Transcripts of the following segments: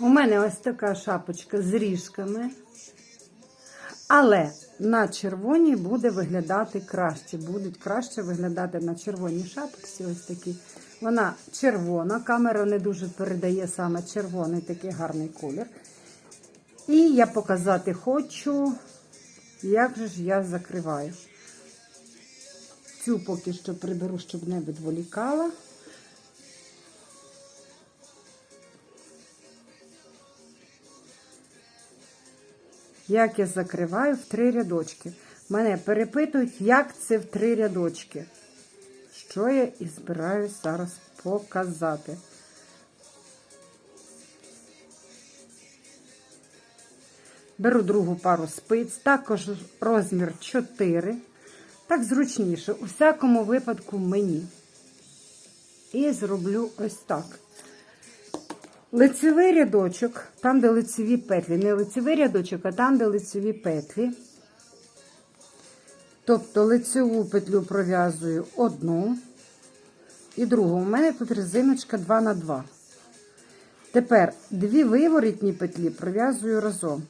У мене ось така шапочка з ріжками. Але на червоній буде виглядати краще. Будуть краще виглядати на червоній шапочці. Ось такі. Вона червона. Камера не дуже передає саме червоний такий гарний колір. І я показати хочу, як же ж я закриваю. Цю поки що приберу, щоб не відволікала. Як я закриваю в три рядочки. Мене перепитують, як це в три рядочки. Що я і збираюсь зараз показати. Беру другу пару спиць, також розмір 4. Так зручніше, у всякому випадку мені. І зроблю ось так. Лицевий рядочок, там, де лицеві петлі, не лицевий рядочок, а там, де лицеві петлі. Тобто лицеву петлю пров'язую одну і другу. У мене тут резиночка 2 на 2. Тепер дві виворітні петлі пров'язую разом.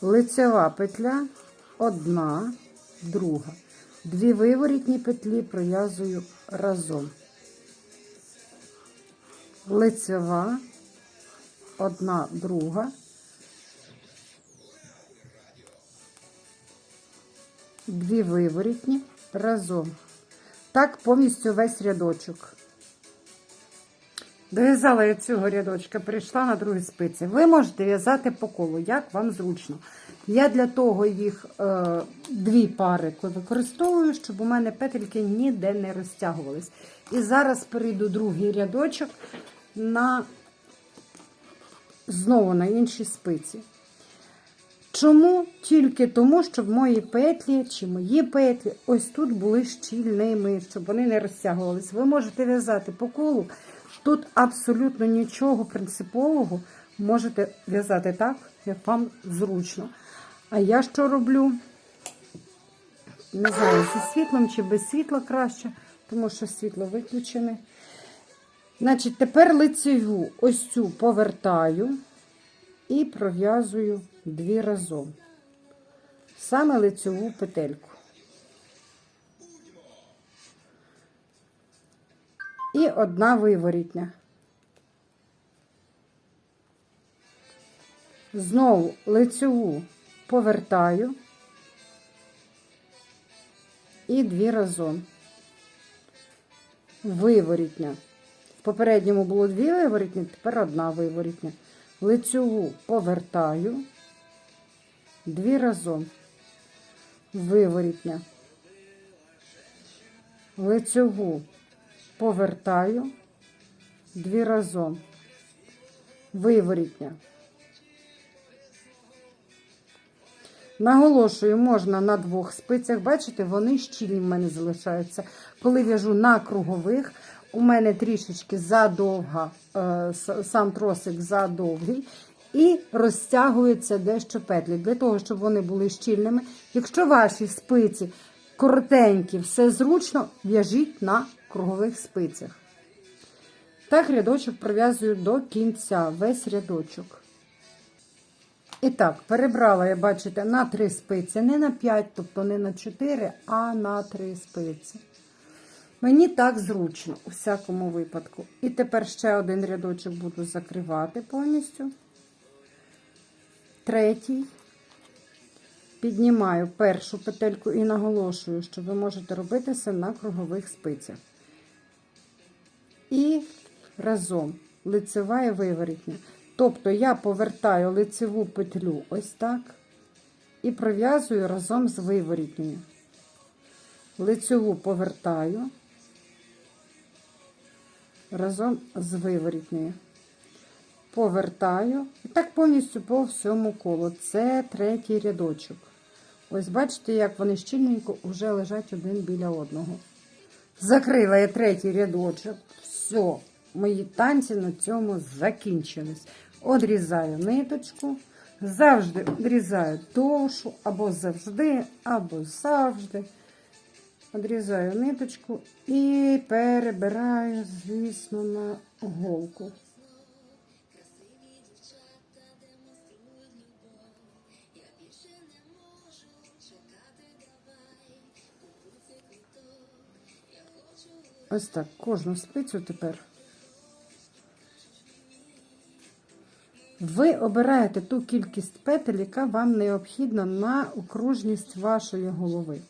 Лицева петля, одна, друга. Дві виворітні петлі пров'язую разом. Лицева, одна, друга. Дві виворітні разом. Так повністю весь рядочок. Дов'язала я цього рядочка, перейшла на другі спиці. Ви можете в'язати по колу, як вам зручно. Я для того їх е, дві пари використовую, щоб у мене петельки ніде не розтягувались. І зараз перейду другий рядочок на знову на інші спиці. Чому? Тільки тому, щоб мої петлі чи мої петлі ось тут були щільними, щоб вони не розтягувались. Ви можете в'язати по колу. Тут абсолютно нічого принципового можете в'язати так, як вам зручно. А я що роблю? Не знаю, зі світлом чи без світла краще, тому що світло виключене. Значить, тепер лицеву ось цю повертаю і пров'язую дві разом. Саме лицеву петельку. І одна виворітня. Знову лицеву повертаю і дві разом. Виворітня. Попередньому було дві виворітні, тепер одна виворітня. Лицеву повертаю, дві разом. Виворітня. Лицеву повертаю, дві разом. Виворітня. Наголошую, можна на двох спицях. Бачите, вони щільні в мене залишаються. Коли в'яжу на кругових, у мене трішечки задовга, е, сам тросик задовгий. І розтягуються дещо петлі, для того, щоб вони були щільними. Якщо ваші спиці коротенькі, все зручно, в'яжіть на кругових спицях. Так, рядочок пров'язую до кінця, весь рядочок. І так, перебрала, я бачите, на 3 спиці, не на 5, тобто не на 4, а на 3 спиці. Мені так зручно, у всякому випадку. І тепер ще один рядочок буду закривати повністю. Третій. Піднімаю першу петельку і наголошую, що ви можете робити це на кругових спицях. І разом лицева і виворітня. Тобто я повертаю лицеву петлю ось так і пров'язую разом з виворітньою. Лицеву повертаю разом з виворітньою. Повертаю. І так повністю по всьому колу. Це третій рядочок. Ось бачите, як вони щільненько вже лежать один біля одного. Закрила я третій рядочок. Все, мої танці на цьому закінчились. Одрізаю ниточку. Завжди одрізаю довшу, або завжди, або завжди. Одрізаю ниточку і перебираю, звісно, на голку. Ось так кожну спицю тепер. Ви обираєте ту кількість петель, яка вам необхідна на окружність вашої голови.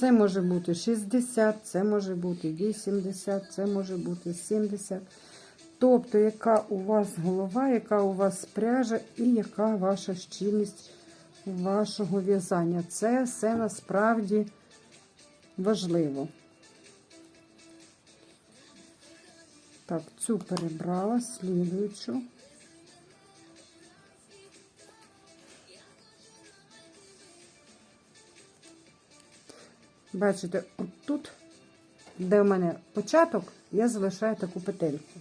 Це може бути 60, це може бути 80, це може бути 70. Тобто, яка у вас голова, яка у вас пряжа і яка ваша щільність вашого в'язання. Це все насправді важливо. Так, цю перебрала, слідуючу. Бачите, тут, де у мене початок, я залишаю таку петельку.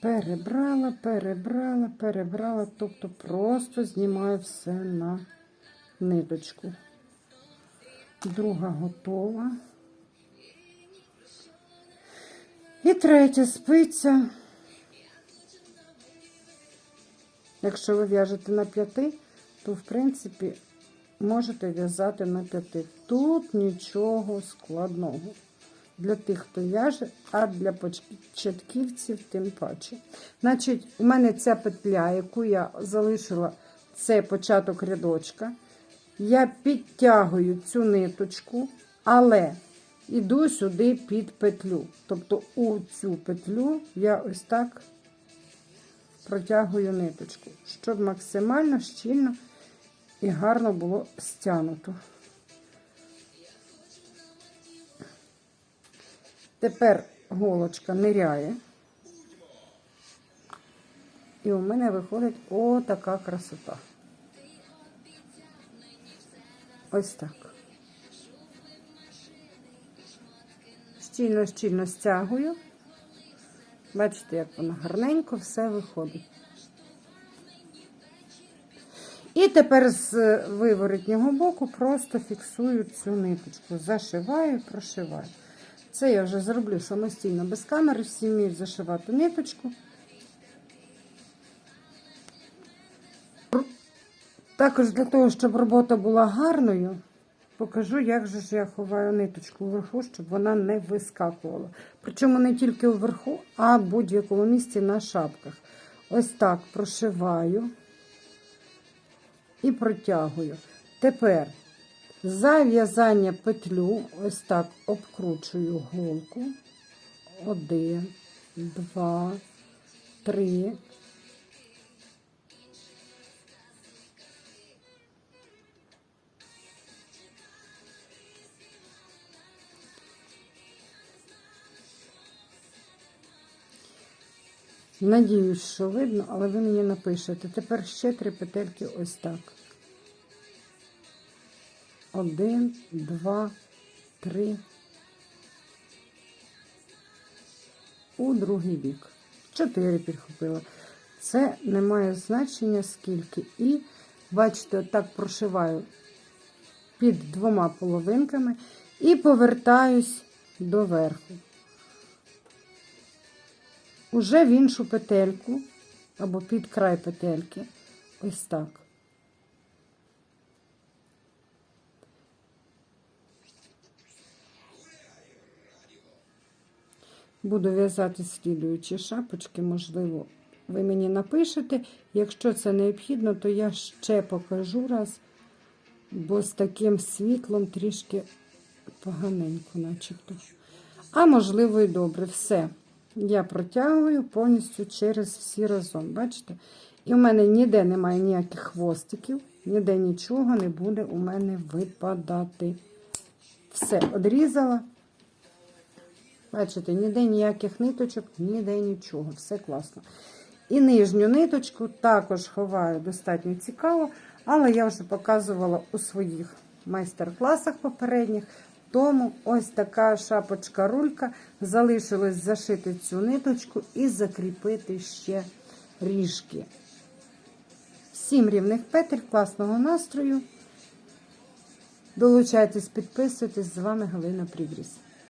Перебрала, перебрала, перебрала, тобто просто знімаю все на ниточку. Друга готова. І третя спиця. Якщо ви в'яжете на п'яти, то в принципі можете в'язати на п'яти. Тут нічого складного. Для тих, хто в'яже, а для початківців тим паче. Значить, у мене ця петля, яку я залишила, це початок рядочка. Я підтягую цю ниточку, але іду сюди під петлю. Тобто у цю петлю я ось так протягую ниточку, щоб максимально щільно і гарно було стягнуто. Тепер голочка ниряє. І у мене виходить отака красота. Ось так. Щільно-щільно стягую. Бачите, як воно гарненько все виходить. І тепер з виворотнього боку просто фіксую цю ниточку. Зашиваю, прошиваю. Це я вже зроблю самостійно без камери, всі вміють зашивати ниточку. Також для того, щоб робота була гарною, покажу, як же ж я ховаю ниточку вверху, щоб вона не вискакувала. Причому не тільки вверху, а в будь-якому місці на шапках. Ось так прошиваю і протягую. Тепер за в'язання петлю ось так обкручую голку. Один, два, три. Надіюсь, що видно, але ви мені напишете. Тепер ще три петельки ось так. Один, два, три. У другий бік. Чотири підхопила. Це не має значення скільки. І, бачите, так прошиваю під двома половинками і повертаюсь до верху. Уже в іншу петельку або під край петельки. Ось так. Буду в'язати слідуючі шапочки, можливо, ви мені напишете. Якщо це необхідно, то я ще покажу раз, бо з таким світлом трішки поганенько, начебто. А можливо, і добре. Все. Я протягую повністю через всі разом. Бачите? І в мене ніде немає ніяких хвостиків, ніде нічого не буде у мене випадати. Все, одрізала. Бачите, ніде ніяких ниточок, ніде нічого. Все класно. І нижню ниточку також ховаю достатньо цікаво, але я вже показувала у своїх майстер-класах попередніх. Тому ось така шапочка-рулька. Залишилось зашити цю ниточку і закріпити ще ріжки. Всім рівних петель, класного настрою. Долучайтесь, підписуйтесь. З вами Галина Прігріс.